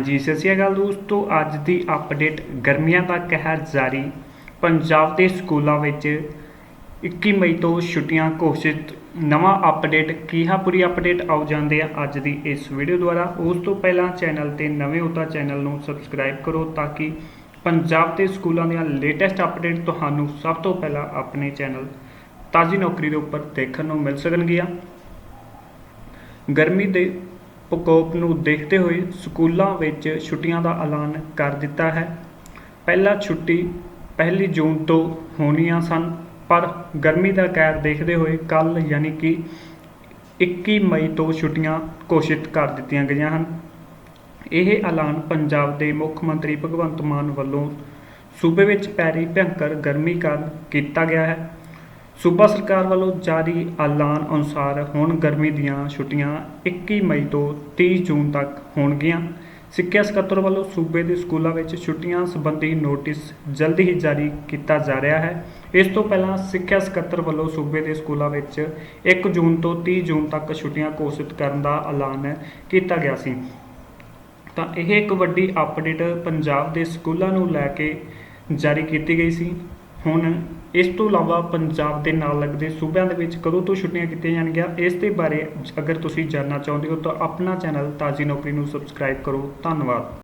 ਜੀ, ਸਤਿ ਸ਼੍ਰੀ ਅਕਾਲ ਦੋਸਤੋ। ਅੱਜ ਦੀ ਅਪਡੇਟ ਗਰਮੀਆਂ ਦਾ ਕਹਿਰ ਜਾਰੀ। ਪੰਜਾਬ ਦੇ ਸਕੂਲਾਂ ਵਿੱਚ 21 ਮਈ ਤੋਂ ਛੁੱਟੀਆਂ ਘੋਸ਼ਿਤ। ਨਵਾਂ ਅਪਡੇਟ ਕੀ ਹੈ ਪੂਰੀ ਅਪਡੇਟ ਆਉ ਜਾਂਦੇ ਆ ਅੱਜ ਦੀ ਇਸ ਵੀਡੀਓ ਦੁਆਰਾ। ਉਸ ਤੋਂ ਪਹਿਲਾਂ ਚੈਨਲ ਤੇ ਨਵੇਂ ਹੋ ਤਾਂ ਚੈਨਲ ਨੂੰ ਸਬਸਕ੍ਰਾਈਬ ਕਰੋ ਤਾਂ ਕਿ ਪੰਜਾਬ ਦੇ ਸਕੂਲਾਂ ਦੀਆਂ ਲੇਟੈਸਟ ਅਪਡੇਟ ਤੁਹਾਨੂੰ ਸਭ ਤੋਂ ਪਹਿਲਾਂ ਆਪਣੇ ਚੈਨਲ ਤਾਜ਼ੀ ਨੌਕਰੀ ਦੇ ਉੱਪਰ ਦੇਖਣ ਨੂੰ ਮਿਲ ਸਕਣਗੀਆਂ। ਗਰਮੀ ਦੇ ਪ੍ਰਕੋਪ ਨੂੰ ਦੇਖਦੇ ਹੋਏ ਸਕੂਲਾਂ ਵਿੱਚ ਛੁੱਟੀਆਂ ਦਾ ਐਲਾਨ ਕਰ ਦਿੱਤਾ ਹੈ। ਪਹਿਲਾ ਛੁੱਟੀ ਪਹਿਲੀ ਜੂਨ ਤੋਂ ਹੋਣੀਆਂ ਸਨ, ਪਰ ਗਰਮੀ ਦਾ ਕਹਿਰ ਦੇਖਦੇ ਹੋਏ ਕੱਲ ਯਾਨੀ ਕਿ 21 ਮਈ ਤੋਂ ਛੁੱਟੀਆਂ ਘੋਸ਼ਿਤ ਕਰ ਦਿੱਤੀਆਂ ਗਈਆਂ ਹਨ। ਇਹ ਐਲਾਨ ਪੰਜਾਬ ਦੇ ਮੁੱਖ ਮੰਤਰੀ ਭਗਵੰਤ ਮਾਨ ਵੱਲੋਂ ਸੂਬੇ ਵਿੱਚ ਪੈ ਰਹੀ ਭਿਅੰਕਰ ਗਰਮੀ ਕਾਰਨ ਕੀਤਾ ਗਿਆ ਹੈ। ਸੂਬਾ ਸਰਕਾਰ ਵੱਲੋਂ ਜਾਰੀ ਐਲਾਨ ਅਨੁਸਾਰ ਹੁਣ ਗਰਮੀ ਦੀਆਂ ਛੁੱਟੀਆਂ 21 ਮਈ ਤੋਂ 30 ਜੂਨ ਤੱਕ ਹੋਣਗੀਆਂ। ਸਿੱਖਿਆ ਸਕੱਤਰ ਵੱਲੋਂ ਸੂਬੇ ਦੇ ਸਕੂਲਾਂ ਵਿੱਚ ਛੁੱਟੀਆਂ ਸੰਬੰਧੀ ਨੋਟਿਸ ਜਲਦੀ ਹੀ ਜਾਰੀ ਕੀਤਾ ਜਾ ਰਿਹਾ ਹੈ। ਇਸ ਤੋਂ ਪਹਿਲਾਂ ਸਿੱਖਿਆ ਸਕੱਤਰ ਵੱਲੋਂ ਸੂਬੇ ਦੇ ਸਕੂਲਾਂ ਵਿੱਚ 1 ਜੂਨ ਤੋਂ 30 ਜੂਨ ਤੱਕ ਛੁੱਟੀਆਂ ਘੋਸ਼ਿਤ ਕਰਨ ਦਾ ਐਲਾਨ ਕੀਤਾ ਗਿਆ ਸੀ। ਤਾਂ ਇਹ ਇੱਕ ਵੱਡੀ ਅਪਡੇਟ ਪੰਜਾਬ ਦੇ ਸਕੂਲਾਂ ਨੂੰ ਲੈ ਕੇ ਜਾਰੀ ਕੀਤੀ ਗਈ ਸੀ। ਹੁਣ ਇਸ ਤੋਂ ਇਲਾਵਾ ਪੰਜਾਬ ਦੇ ਨਾਲ ਲੱਗਦੇ ਸੂਬਿਆਂ ਦੇ ਵਿੱਚ ਕਦੋਂ ਤੋਂ ਛੁੱਟੀਆਂ ਕੀਤੀਆਂ ਜਾਣਗੀਆਂ, ਇਸ ਦੇ ਬਾਰੇ ਅਗਰ ਤੁਸੀਂ ਜਾਣਨਾ ਚਾਹੁੰਦੇ ਹੋ ਤਾਂ ਆਪਣਾ ਚੈਨਲ ਤਾਜੀ ਨੌਕਰੀ ਨੂੰ ਸਬਸਕ੍ਰਾਈਬ ਕਰੋ, ਧੰਨਵਾਦ।